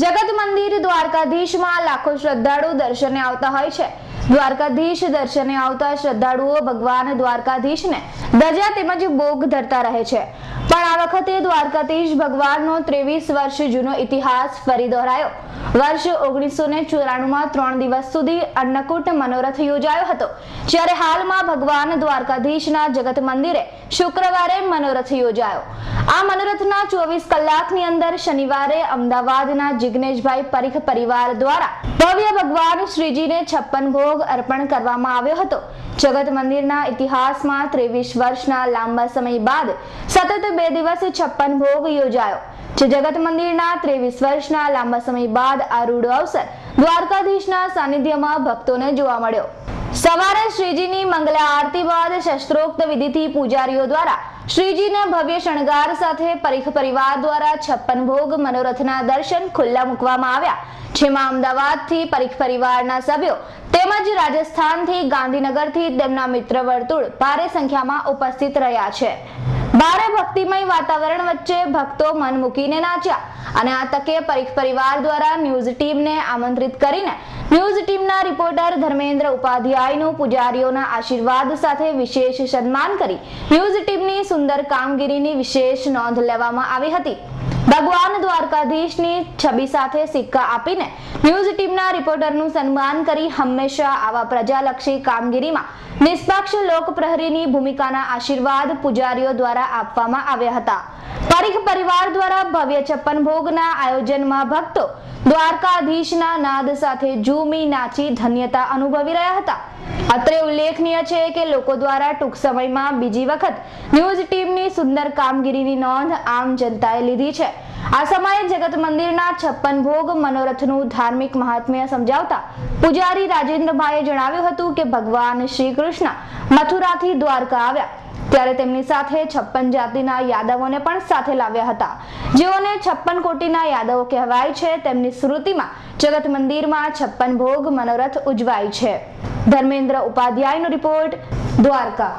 જગત મંદિર દ્વારકાધીશમાં લાખો શ્રદ્ધાળુ દર્શને આવતા હોય છે. દ્વારકાધીશ દર્શને આવતા શ્રદ્ધાળુઓ ભગવાન દ્વારકાધીશને ધજા તેમજ ભોગ ધરતા રહે છે. પણ આ વખતે દ્વારકાધીશ ભગવાનનો ત્રેવીસ વર્ષ જૂનો ઇતિહાસ ફરી દોહરાયો વર્ષ ઓગણીસો ને ચોરાણુંમાં ત્રણ દિવસ સુધી અન્નકૂટ મનોરથ યોજાયો હતો, જ્યારે હાલમાં ભગવાન દ્વારકાધીશના જગત મંદિરે શુક્રવારે મનોરથ યોજાયો. આ મનોરથના ચોવીસ કલાકની અંદર શનિવારે અમદાવાદના જિગ્નેશભાઈ પરીખ પરિવાર દ્વારા ભવ્ય ભગવાન શ્રીજીને છપ્પન ભોગ અર્પણ કરવામાં આવ્યો હતો. જગત મંદિરના ઇતિહાસમાં ત્રેવીસ વર્ષના લાંબા સમય બાદ સતત બે દિવસ છપ્પન ભોગ યોજાયો. જે જગત મંદિરના ત્રેવીસ વર્ષના લાંબા સમય બાદ આ રૂડો અવસર દ્વારકાધીશના સાનિધ્યમાં ભક્તોને જોવા મળ્યો. સવારે શ્રીજીની મંગલા આરતી બાદ શસ્ત્રોક્ત વિધિથી પૂજારીઓ દ્વારા શ્રીજીના ભવ્ય શણગાર સાથે પરીખ પરિવાર દ્વારા છપ્પન ભોગ મનોરથના દર્શન ખુલ્લા મૂકવામાં આવ્યા. જેમાં અમદાવાદથી પરીખ પરિવારના સભ્યો તેમજ રાજસ્થાનથી ગાંધીનગરથી તેમના મિત્ર વર્તુળ ભારે સંખ્યામાં ઉપસ્થિત રહ્યા છે. ભારે ભક્તિમય વાતાવરણ વચ્ચે ભક્તો મન મૂકીને નાચ્યા અને આ તકે પરીખ પરિવાર દ્વારા ન્યૂઝ ટીમને આમંત્રિત કરીને ન્યૂઝ ટીમના રિપોર્ટર ધર્મેન્દ્ર ઉપાધ્યાયનું પૂજારીઓના આશીર્વાદ સાથે વિશેષ સન્માન કરી ન્યૂઝ ટીમની સુંદર કામગીરીની વિશેષ નોંધ લેવામાં આવી હતી. ભગવાન દ્વારકાધીશની છબી સાથે સિક્કા આપીને ન્યૂઝ ટીમના રિપોર્ટરનું સન્માન કરી હંમેશા આવા પ્રજાલક્ષી કામગીરીમાં નિષ્પક્ષ લોકપ્રહરીની ભૂમિકાના આશીર્વાદ પૂજારીઓ દ્વારા આપવામાં આવ્યા હતા. પરીખ પરિવાર દ્વારા ભવ્ય છપ્પન ભોગના આયોજનમાં ભક્તો દ્વારકાધીશના નાદ સાથે ઝૂમી નાચી ધન્યતા અનુભવી રહ્યા હતા. અત્રે ઉલ્લેખનીય છે કે લોકો દ્વારા ટૂંક સમયમાં બીજી વખત ન્યૂઝ ટીમની સુંદર કામગીરીની નોંધ આમ જનતાએ લીધી છે. આ સમયે જગત મંદિરના છપ્પન ભોગ મનોરથનું ધાર્મિક મહાત્મ્ય સમજાવતા પૂજારી રાજેન્દ્રભાઈએ જણાવ્યું હતું કે ભગવાન શ્રી કૃષ્ણ મથુરાથી દ્વારકા આવ્યા. ત્યારે તેમની સાથે છપ્પન જાતિના યાદવોને પણ સાથે લાવ્યા હતા. જેઓને છપ્પન કોટીના યાદવો કહેવાય છે, તેમની સ્મૃતિમાં જગત મંદિરમાં છપ્પન ભોગ મનોરથ ઉજવાય છે. ધર્મેન્દ્ર ઉપાધ્યાયનો રિપોર્ટ, દ્વારકા.